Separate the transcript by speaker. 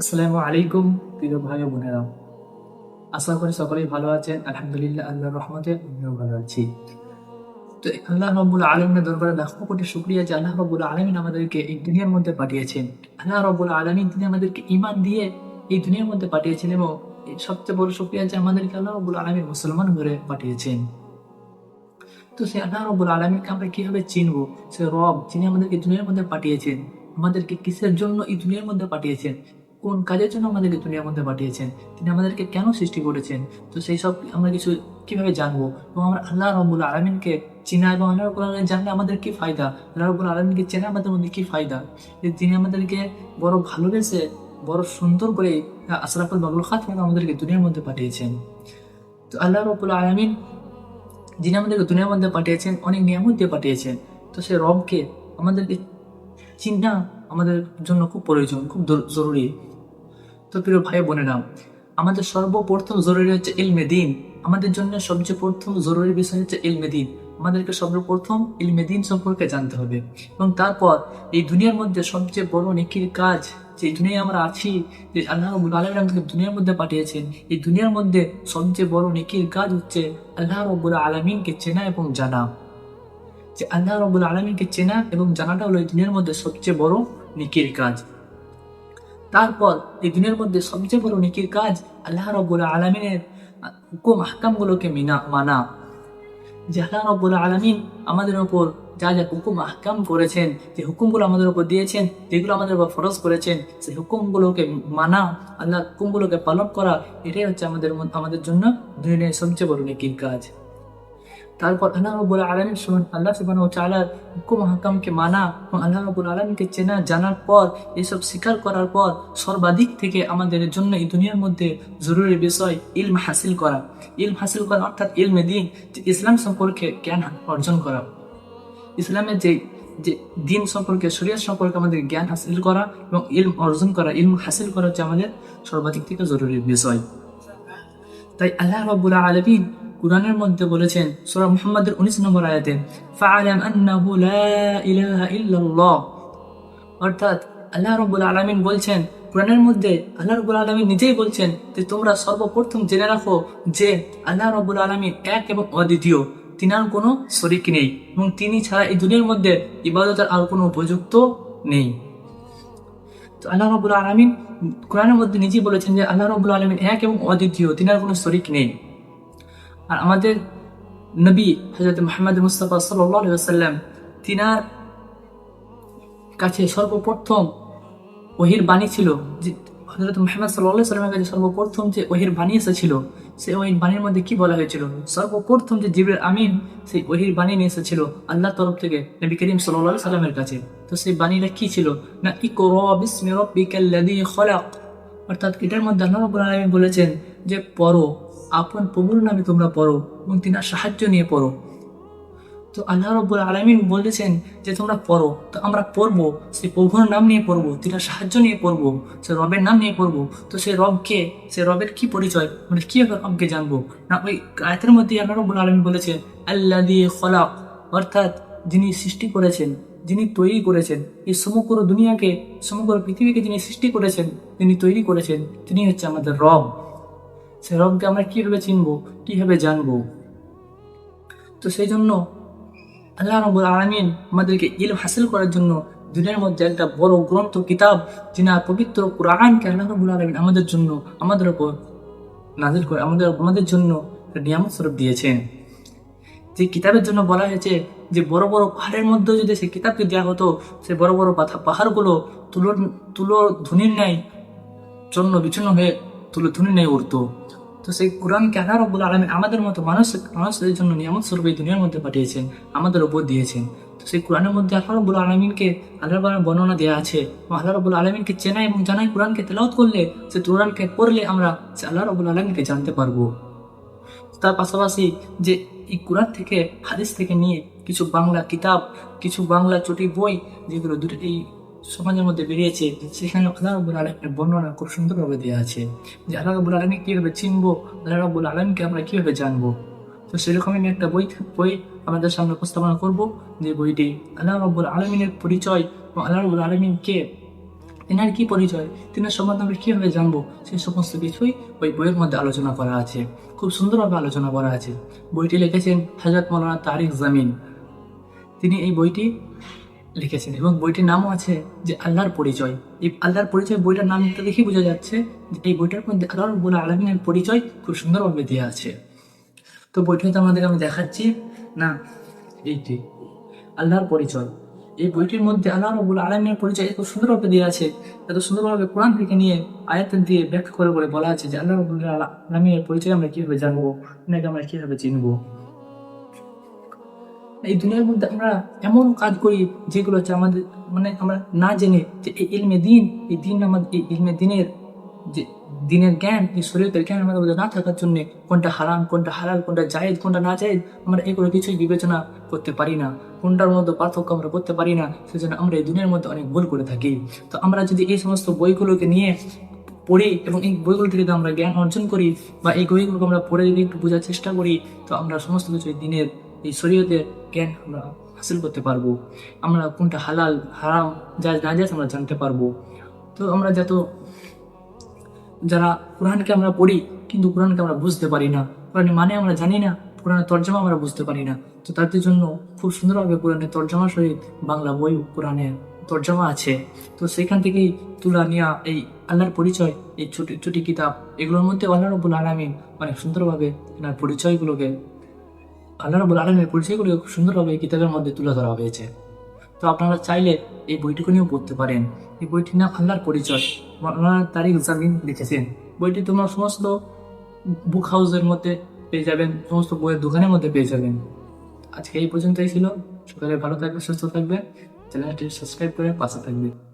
Speaker 1: আসসালামু আলাইকুম, প্রিয় ভাই বোনেরা। আশা করি সকলেই ভালো আছেন। আলহামদুলিল্লাহ, আল্লাহর রহমতে আমিও ভালো আছি। তো আল্লাহ রব্বুল আলমিনের দরবারে লাখো কোটি শুক্রিয়া যে আল্লাহ রব্বুল আলমিন আমাদেরকে এই দুনিয়ার মধ্যে পাঠিয়েছেন। আল্লাহ রব্বুল আলমিন তিনি আমাদেরকে ইমান দিয়ে এই দুনিয়ার মধ্যে পাঠিয়েছেন এবং সবচেয়ে বড় শুক্রিয়া যে আমাদেরকে আল্লাহ রব্বুল আলমিন মুসলমান করে পাঠিয়েছেন। তো সে আল্লাহ রব্বুল আলমিনকে আমরা কীভাবে চিনবো? সে রব যিনি আমাদেরকে দুনিয়ার মধ্যে পাঠিয়েছেন, আমাদেরকে কিসের জন্য এই দুনিয়ার মধ্যে পাঠিয়েছেন? কোন কাজের জন্য আমাদেরকে দুনিয়ার মধ্যে পাঠিয়েছেন? তিনি আমাদেরকে কেন সৃষ্টি করেছেন? তো সেই সব আমরা কিছু কীভাবে জানব? এবং আমরা আল্লাহ রব্বুল আলমিনকে চেনা এবং আল্লাহ রব্বুল আলমিন জানলে আমাদের কি ফায়দা? আল্লাহ রব্বুল আলমিনকে চেনা আমাদের মধ্যে কি ফায়দা? যে তিনি আমাদেরকে বড় ভালোবেসে, বড় সুন্দর করে আশরাফুল বাবুল খাত আমাদেরকে দুনিয়ার মধ্যে পাঠিয়েছেন। তো আল্লাহ রব্বুল আলমিন যিনি আমাদেরকে দুনিয়ার মধ্যে পাঠিয়েছেন, অনেক নিয়ামত দিয়ে পাঠিয়েছেন। তো সেই রবকে আমাদেরকে চিন্তা আমাদের জন্য খুব প্রয়োজন, খুব জরুরি। তো প্রিয় ভাই বোনেরা, আমাদের সর্বপ্রথম জরুরি হচ্ছে ইলমে দিন। আমাদের জন্য সবচেয়ে প্রথম জরুরি বিষয় হচ্ছে ইলমে দিন। আমাদেরকে সর্বপ্রথম ইলমে দিন সম্পর্কে জানতে হবে। এবং তারপর এই দুনিয়ার মধ্যে সবচেয়ে বড় নেকির কাজ যে দুনিয়ায় আমরা আছি, যে আল্লাহ রব্বুল আলমিন আমাদেরকে দুনিয়ার মধ্যে পাঠিয়েছেন, এই দুনিয়ার মধ্যে সবচেয়ে বড় নেকির কাজ হচ্ছে আল্লাহ রব্বুল আলমিনকে চেনা এবং জানা। যে আল্লাহ রব্বুল আলমিনকে চেনা এবং জানাটা হলো এই দুনিয়ার মধ্যে সবচেয়ে বড় নেকির কাজ। তারপর এই দিনের মধ্যে সবচেয়ে বড় নেকির কাজ আল্লাহ রব্বুল আলমিনের হুকুম, আহকামগুলোকে মিনা, মানা। যে আল্লাহ রব্বুল আলমিন আমাদের ওপর যা যা হুকুম, আহকাম করেছেন, যে হুকুমগুলো আমাদের উপর দিয়েছেন, যেগুলো আমাদের উপর ফরজ করেছেন, সেই হুকুমগুলোকে মানা আল্লাহ হুকুমগুলোকে পালন করা, এটাই হচ্ছে আমাদের আমাদের জন্য দুনিয়ার সবচেয়ে বড় নেকির কাজ। তারপর আল্লাহ রব্বুল আলমিন আল্লাহ সুবহানাহু ওয়া তাআলার হুকুম হাকামকে মানা এবং আল্লাহ রব্বুল আলমীকে চেনা, জানার পর, এসব স্বীকার করার পর সর্বাধিক থেকে আমাদের জন্য এই দুনিয়ার মধ্যে জরুরি বিষয় ইলম হাসিল করা। ইলম হাসিল করা অর্থাৎ ইলমে দিন, যে ইসলাম সম্পর্কে জ্ঞান অর্জন করা। ইসলামের যে যে দিন সম্পর্কে, শরীয়ত সম্পর্কে আমাদের জ্ঞান হাসিল করা এবং ইলম অর্জন করা, ইলম হাসিল করা হচ্ছে আমাদের সর্বাধিক থেকে জরুরি বিষয়। তাই আল্লাহ রাব্বুল আলামিন কুরআনের মধ্যে বলেছেন, সূরা মুহাম্মাদের 19 নম্বর আয়াতে, ফাআলাম আন্নাহু লা ইলাহা ইল্লাল্লাহ। অর্থাৎ আল্লাহ রাব্বুল আলামিন বলছেন, কোরআনের মধ্যে আল্লাহ রাব্বুল আলামিন নিজেই বলছেন যে, তোমরা সর্বপ্রথম জেনে রাখো যে, আল্লাহ রাব্বুল আলামিন এক এবং অদ্বিতীয়। তিনার কোনো শরিক নেই এবং তিনি ছাড়া এই দুনিয়ার মধ্যে ইবাদতের আর কোনো উপযুক্ত নেই। তো আল্লাহ রবুল আলমিন কোরআনের মধ্যে নিজেই বলেছেন যে, আল্লাহ রবুল আলমিন এক এবং অদ্বিতীয়। তিনার কোনো শরিক নেই। আর আমাদের নবী হজরত মোহাম্মদ মুস্তাফা সাল্লাম তিনার কাছে সর্বপ্রথম ওহির বাণী ছিল যে হজরত মোহাম্মদ সাল্লাহ সাল্লামের কাছে সর্বপ্রথম যে ওহির বাণী এসেছিল, সেই ওহির বাণীর মধ্যে কি বলা হয়েছিল? সর্বপ্রথম যে জিবরের আমিন, সেই ওহির বাণী নিয়ে এসেছিল আল্লাহ তরফ থেকে নবী করিম সাল্লাহ সাল্লামের কাছে। তো সেই বাণীটা কি ছিল? না ইকরা বিসমি রাব্বিকাল্লাযী খলাক। অর্থাৎ এটার মধ্যে আল্লাহ বলেছেন যে, পড়ো আপন প্রভুর নামে তোমরা পড়ো এবং তিনার সাহায্য নিয়ে পড়ো। তো আল্লাহ রব্বুল আলমিন বলেছেন যে তোমরা পড়ো, তো আমরা পড়ব, সে প্রভুর নাম নিয়ে পড়ব, তিনার সাহায্য নিয়ে পড়ব, সে রবের নাম নিয়ে পড়ব। তো সে রবকে, সে রবের কি পরিচয়? মানে কীভাবে রবকে জানব? না, ওই আয়তের মধ্যে আল্লাহ রব্বুল আলমিন বলেছেন আল্লাহ দিয়ে খলাক অর্থাৎ যিনি সৃষ্টি করেছেন, যিনি তৈরি করেছেন। এই সমগ্র দুনিয়াকে, সমগ্র পৃথিবীকে যিনি সৃষ্টি করেছেন, তিনি তৈরি করেছেন, তিনি হচ্ছে আমাদের রব। সে রবকে আমরা কীভাবে চিনব? কীভাবে জানব? তো সেই জন্য আল্লাহ রব্বুল আলমিন আমাদেরকে ইলম হাসিল করার জন্য দুনিয়ার মধ্যে একটা বড় গ্রন্থ, কিতাব, যিনি পবিত্র কোরআনকে আল্লাহ রব্বুল আলমিন আমাদের জন্য, আমাদের ওপর নাজিল করে, আমাদের আমাদের জন্য নিয়ামত স্বরূপ দিয়েছেন। যে কিতাবের জন্য বলা হয়েছে যে বড় বড় পাহাড়ের মধ্যে যদি সেই কিতাবকে দেওয়া হতো সেই বড় বড় পাহাড়গুলো তুলোর তুলো ধুনির ন্যায় জন্য বিচ্ছিন্ন হয়ে তুলো ধুনির ন্যায় উঠতো তো সেই কোরআনকে আল্লাহ রব্বুল আলমী আমাদের মতো মানুষ মানুষদের জন্য নিয়ামত স্বরূপ দুনিয়ার মধ্যে পাঠিয়েছেন, আমাদের উপর দিয়েছেন। তো সেই কোরআনের মধ্যে আল্লাহ রব্বুল আলমিনকে আল্লাহ রব্বুল বর্ণনা দেওয়া আছে। এবং আল্লাহ রব্বুল আলমিনকে চেনা এবং জানাই কোরআনকে তেলাওত করলে, সে কোরআনকে পড়লে আমরা সে আল্লাহ রব্বুল আলমিনকে জানতে পারব। তার পাশাপাশি যে এই কোরআন থেকে, হাদিস থেকে নিয়ে কিছু বাংলা কিতাব, কিছু বাংলা চটি বই, যেগুলো এই সমাজের মধ্যে বেরিয়েছে, সেখানে আল্লাহ রব্বুল আলমের বর্ণনা খুব সুন্দরভাবে দেওয়া আছে যে আল্লাহ রব্বুল আলমী কীভাবে চিনবো, আল্লাহ রব্বুল আলমকে আমরা কীভাবে জানব। তো সেরকমই আমি একটা বই বই আমাদের সামনে উপস্থাপনা করব, যে বইটি আল্লাহ রব্বুল আলমিনের পরিচয় এবং আল্লাহ রব্বুল আলমিনকে এনার কি পরিচয়, তিনার সম্বন্ধে আমরা কীভাবে জানব সেই সমস্ত কিছুই ওই বইয়ের মধ্যে আলোচনা করা আছে। খুব সুন্দরভাবে আলোচনা করা আছে। বইটি লিখেছেন হজরত মৌলানা তারিক জামিন। তিনি এই বইটি লিখেছেন এবং বইটির নামও আছে যে আল্লাহর পরিচয়। এই আল্লাহর পরিচয় বইটার নামটা দেখেই বোঝা যাচ্ছে যে এই বইটার মধ্যে আল্লাহ রব্বুল আলমিনের পরিচয় খুব সুন্দরভাবে দেওয়া আছে। তো বইটাতে আমাদের আমি দেখাচ্ছি। না, এইটি। আল্লাহর পরিচয়। এই বইটির মধ্যে আল্লাহ রবুল আলমিনের পরিচয় এত সুন্দরভাবে দেওয়া আছে, এত সুন্দরভাবে কোরআন থেকে নিয়ে আয়াত দিয়ে ব্যাখ্যা করে করে বলা আছে যে আল্লাহ রবুল আলমিনের পরিচয় আমরা কীভাবে জানব এনাকে আমরা কীভাবে চিনবো। এই দুনিয়ার মধ্যে আমরা এমন কাজ করি যেগুলো হচ্ছে আমাদের মানে আমরা না জেনে যে এই ইলমে দিন, এই দিন আমাদের, এই ইলমে দিনের যে দিনের জ্ঞান, এই শরীরের জ্ঞান আমাদের মধ্যে না থাকার জন্য কোনটা হারাম, কোনটা হালাল, কোনটা জায়েজ, কোনটা না জায়েজ, আমরা এগুলো কিছুই বিবেচনা করতে পারি না। কোনটার মধ্যে পার্থক্য আমরা করতে পারি না, সেজন্য আমরা এই দুনিয়ার মধ্যে অনেক ভুল করে থাকি। তো আমরা যদি এই সমস্ত বইগুলোকে নিয়ে পড়ি এবং এই বইগুলো থেকে যদি আমরা জ্ঞান অর্জন করি বা এই বইগুলোকে আমরা পড়ে যদি একটু বোঝার চেষ্টা করি, তো আমরা সমস্ত কিছু দিনের এই শরীয়তের জ্ঞান আমরা হাসিল করতে পারব। আমরা কোনটা হালাল, হারাম, যা না যা আমরা জানতে পারব। তো আমরা যত, যারা কোরআনকে আমরা পড়ি, কিন্তু কোরআনকে আমরা বুঝতে পারি না। কোরআনের মানে আমরা জানি না, কোরআনের তর্জমা আমরা বুঝতে পারি না। তো তাদের জন্য খুব সুন্দরভাবে কোরআনের তর্জমা সহিত বাংলা বই কোরআনের তর্জমা আছে। তো সেখান থেকেই তুলা নেওয়া এই আল্লাহর পরিচয়, এই ছুটি ছুটি কিতাব, এগুলোর মধ্যে আল্লাহ রবুল আলমিন অনেক সুন্দরভাবে এনার পরিচয়গুলোকে আল্লাহ রবুল আলমের পরিচয়গুলোকে খুব সুন্দরভাবে এই কিতাবের মধ্যে তুলে ধরা হয়েছে। তো আপনারা চাইলে এই বইটুকু নিয়েও পড়তে পারেন। এই বইটির নাম আল্লাহর পরিচয়। মাওলানা তারিক জামিন লিখেছেন। বইটি তোমার সমস্ত বুক হাউসের মধ্যে পেয়ে যাবেন, সমস্ত বইয়ের দোকানের মধ্যে পেয়ে যাবেন। আজকে এই পর্যন্তই ছিল। সকালে ভালো থাকবে সুস্থ থাকবে চ্যানেলটি সাবস্ক্রাইব করে পাশে থাকবে